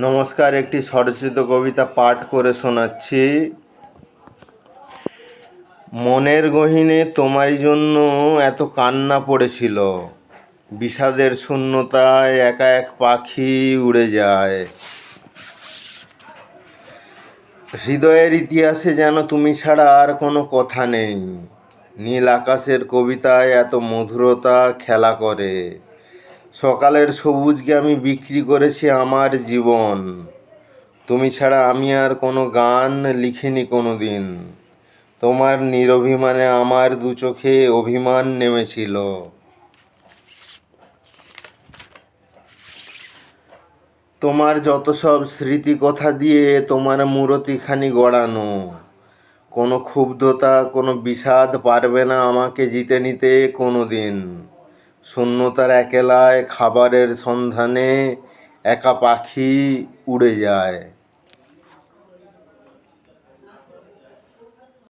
নমস্কার, একটি স্বরচিত কবিতা পাঠ করে শোনাচ্ছি। মনের গহীনে তোমারই জন্য এত কান্না পড়েছিল। বিষাদের শূন্যতায় একা এক পাখি উড়ে যায়। হৃদয়ের ইতিহাসে যেন তুমি ছাড়া আর কোনো কথা নেই। নীল আকাশের কবিতায় এত মধুরতা খেলা করে। সকালের সবুজকে আমি বিক্রি করেছি আমার জীবন। তুমি ছাড়া আমি আর কোনো গান লিখিনি কোনো দিন তোমার নিরভিমানে আমার দু চোখে অভিমান নেমেছিল। তোমার যত সব স্মৃতি কথা দিয়ে তোমার মূরতিখানি গড়ানো, কোনো ক্ষুব্ধতা, কোনো বিষাদ পারবে না আমাকে জিতে নিতে কোনো দিন শূন্যতার একেলায় খাবারের সন্ধানে একা পাখি উড়ে যায়।